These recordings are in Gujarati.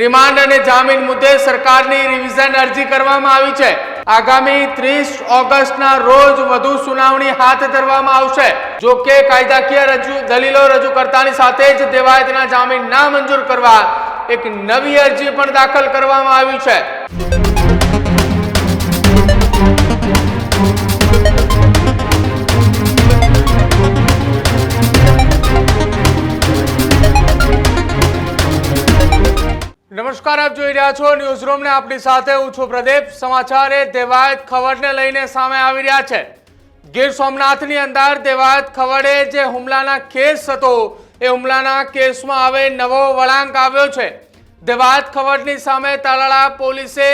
રિમાન્ડ અને જામીન મુદ્દે સરકારની રિવિઝન અરજી કરવામાં આવી છે. આગામી ત્રીસ ઓગસ્ટના રોજ વધુ સુનાવણી હાથ ધરવામાં આવશે. જો કે કાયદાકીય રજૂ દલીલો રજૂ કરતાની સાથે જ દેવાયતના જામીન ના મંજૂર કરવા એક નવી અરજી પણ દાખલ કરવામાં આવી છે. નમસ્કાર, આપ જોઈ રહ્યા છો ન્યૂઝ રૂમ ને આપણી સાથે હું છું પ્રદીપ. સમાચાર એ દેવાયત ખવડને લઈને સામે આવી રહ્યા છે. ગીર સોમનાથની અંદર દેવાયત ખવડે જે હુમલાના કેસ હતો, એ હુમલાના કેસમાં હવે નવો વળાંક આવ્યો છે. દેવાયત ખવડની સામે તાલાળા પોલીસે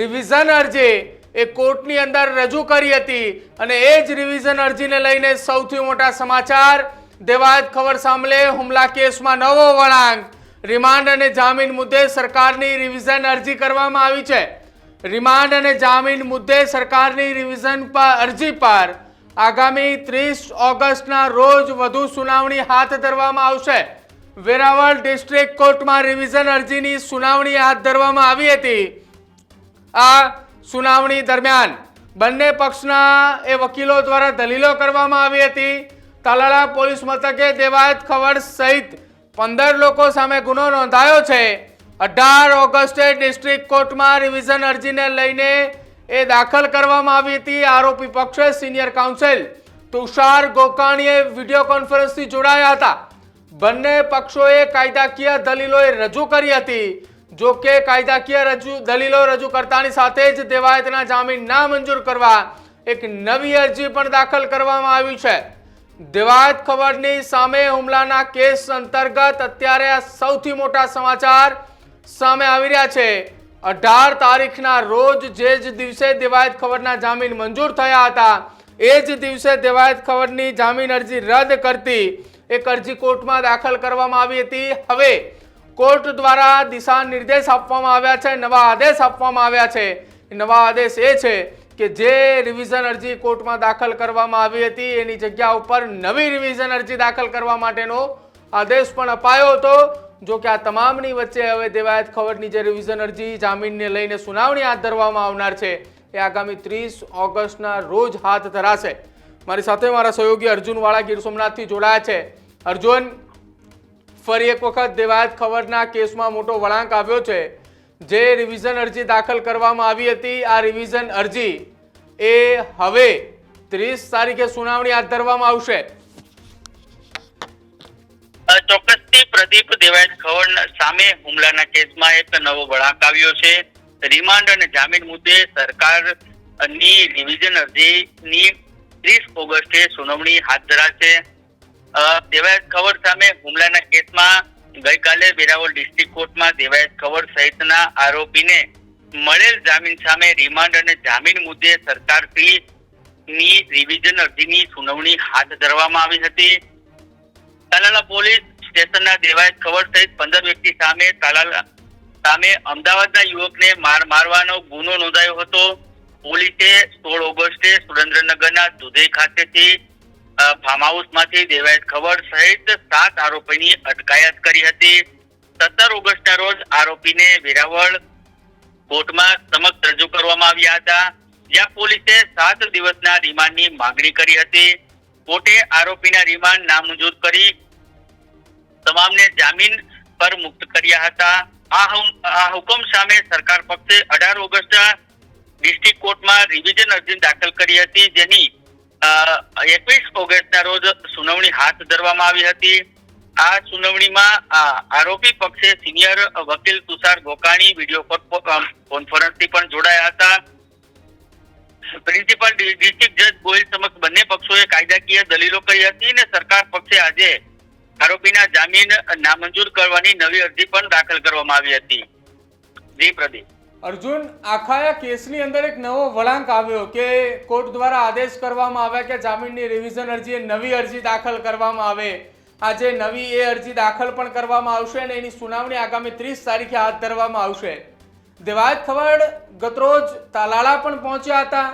રિવિઝન અરજી, એ કોર્ટની અંદર રજૂ કરી હતી અને એ જ રિવિઝન અરજીને લઈને સૌથી મોટા સમાચાર, દેવાયત ખબર સાંભળે હુમલા કેસમાં નવો વળાંક રિમાન્ડ અને જામીન મુદ્દે સરકારની રિવિઝન અરજી કરવામાં આવી છે. રિમાન્ડ અને જામીન મુદ્દે સરકારની રિવિઝન પર અરજી પર આગામી ત્રીસ ઓગસ્ટના રોજ વધુ સુનાવણી હાથ ધરવામાં આવશે. વેરાવળ ડિસ્ટ્રિક્ટ કોર્ટમાં રિવિઝન અરજીની સુનાવણી હાથ ધરવામાં આવી હતી. આ સુનાવણી દરમિયાન બંને પક્ષના એ વકીલો દ્વારા દલીલો કરવામાં આવી હતી. તાલાળા પોલીસ મથકે દેવાયત ખવડ સહિત પંદર લોકો સામે ગુનો નોંધાયો છે. અઢાર ઓગસ્ટે ડિસ્ટ્રિક્ટ કોર્ટમાં રિવિઝન અરજીને લઈને એ દાખલ કરવામાં આવી હતી આરોપી પક્ષે સિનિયર કાઉન્સિલ. તુષાર ગોકાણીએ વીડિયો કોન્ફરન્સથી જોડાયા હતા. બંને પક્ષોએ કાયદાકીય દલીલોએ રજૂ કરી હતી. જો કે કાયદાકીય રજૂ, દલીલો રજૂ કરતાની સાથે જ દેવાયતના જામીન ના મંજૂર કરવા એક નવી અરજી પણ દાખલ કરવામાં આવી છે. દેવાયત ખબરની સામે હુમલાના કેસ અંતર્ગત અત્યારે આ સૌથી મોટા સમાચાર સામે આવી રહ્યા છે. અઢાર તારીખના રોજ જે જ દિવસે દેવાયત ખબરના જામીન મંજૂર થયા હતા, એ જ દિવસે દેવાયત ખબરની જામીન અરજી રદ કરતી એક અરજી કોર્ટમાં દાખલ કરવામાં આવી હતી. હવે કોર્ટ દ્વારા દિશા નિર્દેશ આપવામાં આવ્યા છે, નવા આદેશ આપવામાં આવ્યા છે. નવા આદેશ એ છે કે જે રિવિઝન અરજી કોર્ટમાં દાખલ કરવામાં આવી હતી, એની જગ્યા ઉપર નવી રિવિઝન અરજી દાખલ કરવા માટેનો આદેશ પણ અપાયો હતો. જો કે આ તમામની વચ્ચે હવે દેવાયત ખબરની જે રિવિઝન અરજી જામીનને લઈને સુનાવણી હાથ ધરવામાં આવનાર છે, એ આગામી ત્રીસ ઓગસ્ટના રોજ હાથ ધરાશે. મારી સાથે મારા સહયોગી અર્જુનવાળા ગીર સોમનાથથી જોડાયા છે. અર્જુન, ફરી એક વખત દેવાયત ખબરના કેસમાં મોટો વળાંક આવ્યો છે. જે રિવિઝન અરજી દાખલ કરવામાં આવી હતી, આ રિવિઝન અરજી એ હવે ત્રીસ તારીખે સુનાવણી હાથ ધરવામાં આવશે. ચોક્કસથી પ્રદીપ દેવાયત ખવડ સામે હુમલાના કેસમાં એક નવો વળાંક આવ્યો છે. રિમાન્ડ અને જામીન મુદ્દે સરકારની રિવિઝન અરજીની ત્રીસ ઓગસ્ટે સુનાવણી હાથ ધરાશે. દેવાયત ખવડ સામે હુમલાના કેસમાં ગઈકાલે વેરાવળ ડિસ્ટ્રિક્ટ કોર્ટમાં દેવાયત ખવડ સહિતના આરોપીને મળેલ જામીન સામે રિમાન્ડ અને જામીન મુદ્દે સરકારશ્રીની રિવિઝન અરજીની સુનાવણી હાથ ધરવામાં આવી હતી. તાલાલા પોલીસ સ્ટેશનના દેવાયત ખબર સહિત પંદર વ્યક્તિ સામે તાલાલા સામે અમદાવાદના યુવકને માર મારવાનો ગુનો નોંધાયો હતો. પોલીસે સોળ ઓગસ્ટે સુરેન્દ્રનગરના દુધઈ ખાતેથી ફાર્મ હાઉસમાંથી દેવાયત ખબર સહિત સાત આરોપીની અટકાયત કરી હતી. સત્તર ઓગસ્ટના રોજ આરોપીને વેરાવળ કોર્ટમાં સમક્ષ રજૂ કરવામાં આવ્યા હતા, જ્યાં પોલીસે સાત દિવસના રિમાન્ડની માંગણી કરી હતી. કોર્ટે આરોપીના રિમાન્ડ નામંજૂર કરી તમામને જામીન પર મુક્ત કર્યા હતા. આ હુકમ સામે સરકાર પક્ષે અઢાર ઓગસ્ટ ડિસ્ટ્રિક્ટ કોર્ટમાં રિવિઝન અરજી દાખલ કરી હતી, જેની એકવીસ ઓગસ્ટના રોજ સુનાવણી હાથ ધરવામાં આવી હતી. આ સુનાવણીમાં આરોપી પક્ષે સિનિયર વકીલ તુષાર ગોકાણી વીડિયો કોન્ફરન્સથી પણ જોડાયા હતા. પ્રિન્સિપલ ડિસ્ટ્રિક્ટ જજ ગોયલ સમક્ષ બંને પક્ષોએ કાયદાકીય દલીલો કરી હતી અને સરકાર પક્ષે આજે આરોપીના જામીન નામંજૂર કરવાની નવી અરજી પણ દાખલ કરવામાં આવી હતી. જી પ્રદીપ. અર્જુન, આખા કેસની અંદર એક નવો વળાંક આવ્યો કે કોર્ટ દ્વારા આદેશ કરવામાં આવ્યા કે જામીનની રિવિઝન અરજી નવી અરજી દાખલ કરવામાં આવે. આજે નવી એ અરજી દાખલ પણ કરવામાં આવશે અને એની સુનાવણી આગામી ત્રીસ તારીખે હાથ ધરવામાં આવશે. દેવાજ ખવડ ગતરોજ તાલાળા પણ પહોંચ્યા હતા.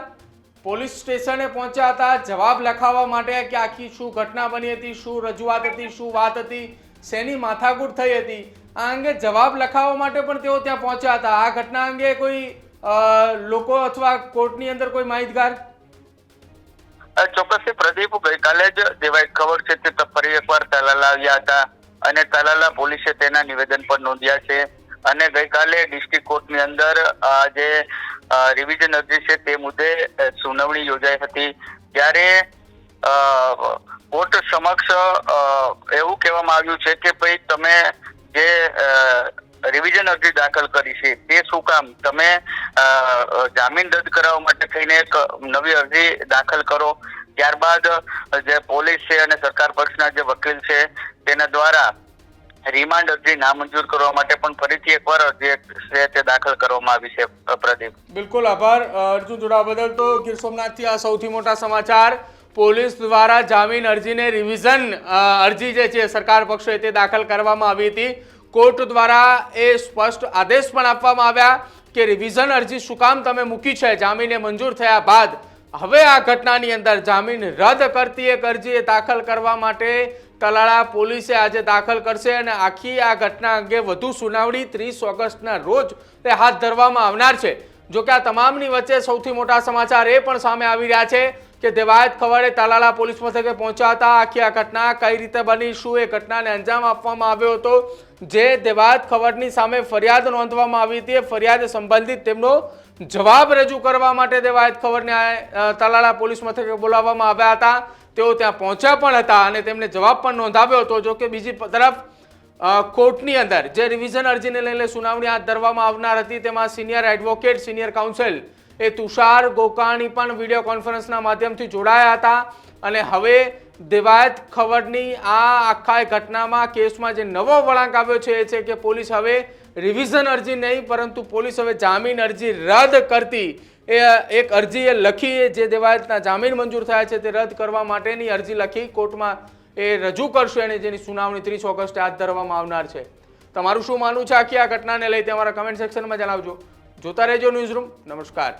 પોલીસ સ્ટેશને પહોંચ્યા હતા, જવાબ લખાવવા માટે કે આખી શું ઘટના બની હતી, શું રજૂઆત હતી, શું વાત હતી, શેની માથાકૂટ થઈ હતી, આ અંગે જવાબ લખાવવા માટે પણ તેઓ ત્યાં પહોંચ્યા હતા. આ ઘટના અંગે કોઈ લોકો અથવા કોર્ટની અંદર કોઈ માહિતગાર? ચોક્કસથી પ્રદીપ, ગઈકાલે જ દેવાય ખબર છે તે, ફરી એકવાર તાલાલા આવ્યા હતા અને તાલાલા પોલીસે તેના નિવેદન પર નોંધ્યા છે અને ગઈકાલે ડિસ્ટ્રિક્ટ કોર્ટની અંદર જે રિવિઝન અરજી છે તે મુદ્દે સુનાવણી યોજાઈ હતી. ત્યારે કોર્ટ સમક્ષ એવું કહેવામાં આવ્યું છે કે ભાઈ તમે જે રિવિઝન અરજી દાખલ કરી છે. તે શું કામ? તમે જામીન રદ કરાવવા માટે થઈને એક નવી અરજી દાખલ કરો. ત્યારબાદ જે પોલીસ છે અને સરકાર પક્ષના જે વકીલ છે, તેના દ્વારા રિમાન્ડ અરજી નામંજૂર કરવા માટે પણ ફરીથી એકવાર અરજી છે તે દાખલ કરવામાં આવી છે પ્રદીપ. બિલકુલ, આભાર. અર્જુન જોડાવા બદલ તો ગીર સોમનાથથી આ સૌથી મોટા સમાચાર. પોલીસ દ્વારા જામીન અરજીને રિવિઝન અરજી જે છે, સરકાર પક્ષે તે દાખલ કરવામાં આવી હતી. કોર્ટ દ્વારા એ સ્પષ્ટ આદેશ પણ આપવામાં આવ્યા કે રિવિઝન અરજી શું કામ તમે મૂકી છે? જામીને મંજૂર થયા બાદ હવે આ ઘટનાની અંદર જામીન રદ કરતી એક અરજી દાખલ કરવા માટે તલાળા પોલીસે આજે દાખલ કરશે અને આખી આ ઘટના અંગે વધુ સુનાવણી ત્રીસ ઓગસ્ટના રોજ તે હાથ ધરવામાં આવનાર છે. જોકે આ તમામની વચ્ચે સૌથી મોટા સમાચાર એ પણ સામે આવી રહ્યા છે કે દેવાયત ખવડે તાલાલા પોલીસ મથકે પહોંચ્યા હતા આખી આ ઘટના કઈ રીતે બની, શું એ ઘટનાને અંજામ આપવામાં આવ્યો હતો જે દેવાયત ખવડની સામે ફરિયાદ નોંધવામાં આવી હતી ફરિયાદ સંબંધિત તેમનો જવાબ રજૂ કરવા માટે દેવાયત ખવડને અ, પોલીસ મથકે બોલાવવામાં આવ્યા હતા. તેઓ ત્યાં પહોંચ્યા પણ હતા અને તેમને જવાબ પણ નોંધાવ્યો હતો. જો કે બીજી તરફ કોર્ટની અંદર જે રિવિઝન અરજીને લઈને સુનાવણી હાથ ધરવામાં આવનાર હતી તેમાં સિનિયર એડવોકેટ સિનિયર કાઉન્સિલ એ તુષાર ગોકાણી પણ વીડિયો કોન્ફરન્સના માધ્યમથી જોડાયા હતા. અને હવે દેવાયત ખવડની આ આખા ઘટનામાં કેસમાં જે નવો વળાંક આવ્યો છે એ છે કે પોલીસ હવે રિવિઝન અરજી નહીં, પરંતુ પોલીસ હવે જામીન અરજી રદ કરતી. એ એક અરજી એ લખી જે દેવાયતના જામીન મંજૂર થયા છે તે રદ કરવા માટેની અરજી લખી કોર્ટમાં એ રજૂ કરશે અને જેની સુનાવણી ત્રીસ ઓગસ્ટે હાથ ધરવામાં આવનાર છે. તમારું શું માનવું છે આખી આ ઘટનાને લઈ તે અમારા કમેન્ટ સેક્શનમાં જણાવજો. જોતા રહેજો ન્યૂઝરૂમ નમસ્કાર.